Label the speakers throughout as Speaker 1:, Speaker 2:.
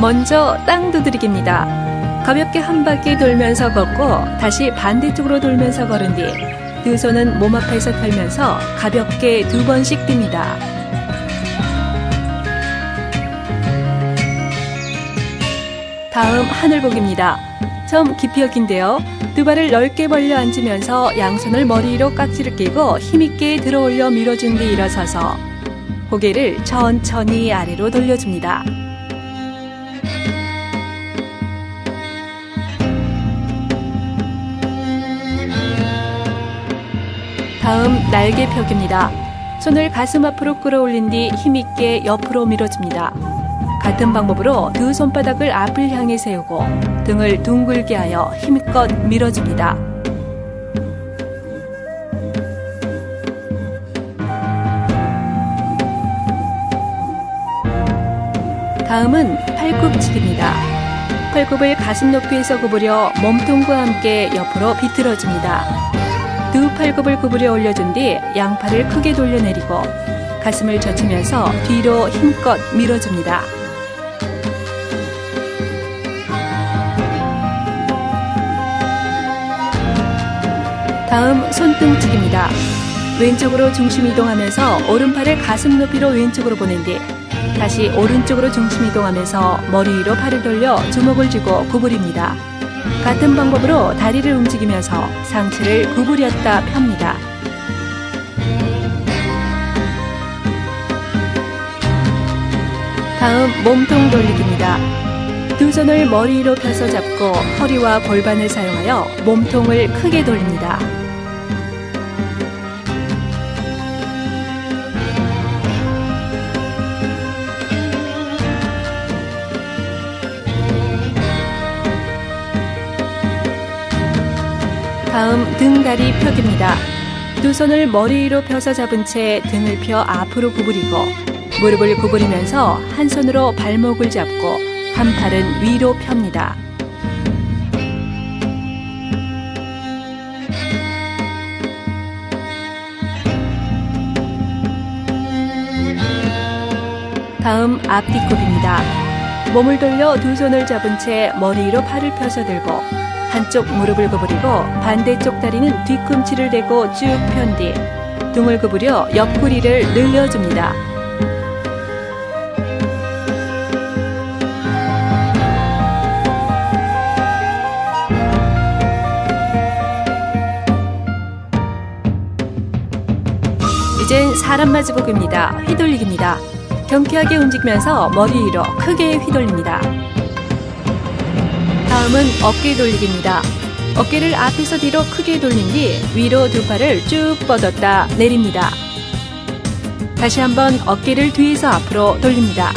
Speaker 1: 먼저 땅 두드리기입니다. 가볍게 한 바퀴 돌면서 걷고 다시 반대쪽으로 돌면서 걸은 뒤 두 손은 몸 앞에서 펴면서 가볍게 두 번씩 뜁니다. 다음 하늘보기입니다. 처음 기피역인데요. 두 발을 넓게 벌려 앉으면서 양손을 머리 위로 깍지를 끼고 힘있게 들어 올려 밀어준 뒤 일어서서 고개를 천천히 아래로 돌려줍니다. 다음 날개 펴기입니다. 손을 가슴 앞으로 끌어올린 뒤 힘있게 옆으로 밀어줍니다. 같은 방법으로 두 손바닥을 앞을 향해 세우고 등을 둥글게 하여 힘껏 밀어줍니다. 다음은 팔굽치기입니다. 팔굽을 가슴 높이에서 구부려 몸통과 함께 옆으로 비틀어줍니다. 두 팔굽을 구부려 올려준 뒤 양팔을 크게 돌려내리고 가슴을 젖히면서 뒤로 힘껏 밀어줍니다. 다음 손등치기입니다. 왼쪽으로 중심 이동하면서 오른팔을 가슴 높이로 왼쪽으로 보낸 뒤 다시 오른쪽으로 중심 이동하면서 머리 위로 팔을 돌려 주먹을 쥐고 구부립니다. 같은 방법으로 다리를 움직이면서 상체를 구부렸다 펴니다. 다음 몸통 돌리기입니다. 두 손을 머리 위로 펴서 잡고 허리와 골반을 사용하여 몸통을 크게 돌립니다. 다음 등 다리 펴기입니다. 두 손을 머리 위로 펴서 잡은 채 등을 펴 앞으로 구부리고 무릎을 구부리면서 한 손으로 발목을 잡고 한 팔은 위로 펴니다. 다음 앞뒤굽입니다. 몸을 돌려 두 손을 잡은 채 머리 위로 팔을 펴서 들고 한쪽 무릎을 구부리고 반대쪽 다리는 뒤꿈치를 대고 쭉 편 뒤 등을 구부려 옆구리를 늘려줍니다. 이젠 사람 마주보기입니다. 휘돌리기입니다. 경쾌하게 움직이면서 머리 위로 크게 휘돌립니다. 다음은 어깨 돌리기입니다. 어깨를 앞에서 뒤로 크게 돌린 뒤 위로 두 팔을 쭉 뻗었다 내립니다. 다시 한번 어깨를 뒤에서 앞으로 돌립니다.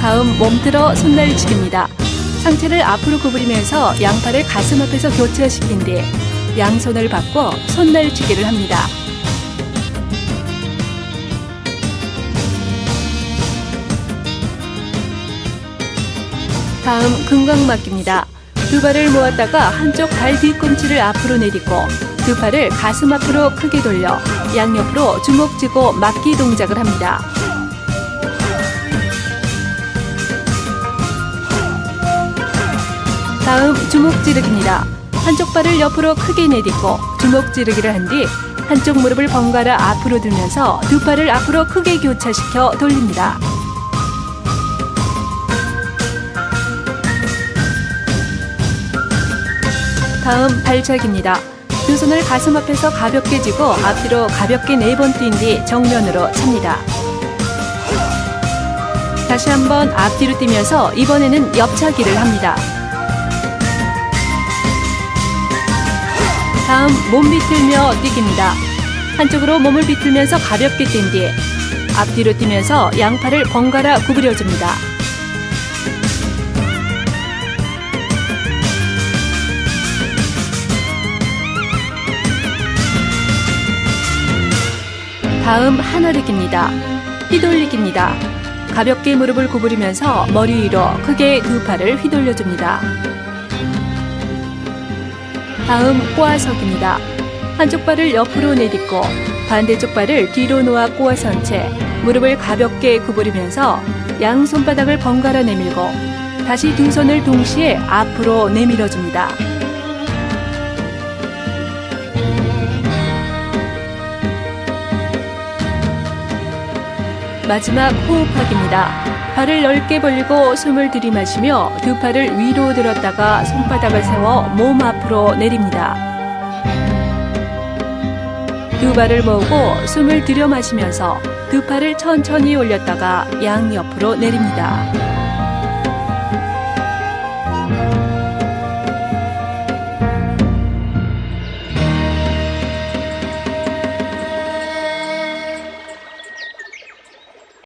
Speaker 1: 다음 몸들어 손날치기입니다. 상체를 앞으로 구부리면서 양팔을 가슴 앞에서 교차시킨 뒤 양손을 바꿔 손날치기를 합니다. 다음 금강맞기입니다. 두 발을 모았다가 한쪽 발 뒤꿈치를 앞으로 내딛고 두 팔을 가슴 앞으로 크게 돌려 양옆으로 주먹 쥐고 맞기 동작을 합니다. 다음 주먹 찌르기입니다. 한쪽 발을 옆으로 크게 내딛고 주먹 찌르기를 한 뒤 한쪽 무릎을 번갈아 앞으로 들면서 두 팔을 앞으로 크게 교차시켜 돌립니다. 다음 발차기입니다. 두 손을 가슴 앞에서 가볍게 쥐고 앞뒤로 가볍게 네 번 뛴 뒤 정면으로 찹니다. 다시 한번 앞뒤로 뛰면서 이번에는 옆차기를 합니다. 다음 몸 비틀며 뛰기입니다. 한쪽으로 몸을 비틀면서 가볍게 뛴 뒤 앞뒤로 뛰면서 양팔을 번갈아 구부려줍니다. 다음 하나르기입니다. 휘돌리기입니다. 가볍게 무릎을 구부리면서 머리 위로 크게 두 팔을 휘돌려줍니다. 다음 꼬아서기입니다. 한쪽 발을 옆으로 내딛고 반대쪽 발을 뒤로 놓아 꼬아선 채 무릎을 가볍게 구부리면서 양 손바닥을 번갈아 내밀고 다시 두 손을 동시에 앞으로 내밀어 줍니다. 마지막 호흡하기입니다. 발을 넓게 벌리고 숨을 들이마시며 두 팔을 위로 들었다가 손바닥을 세워 몸 앞으로 내립니다. 두 발을 모으고 숨을 들여 마시면서 두 팔을 천천히 올렸다가 양 옆으로 내립니다.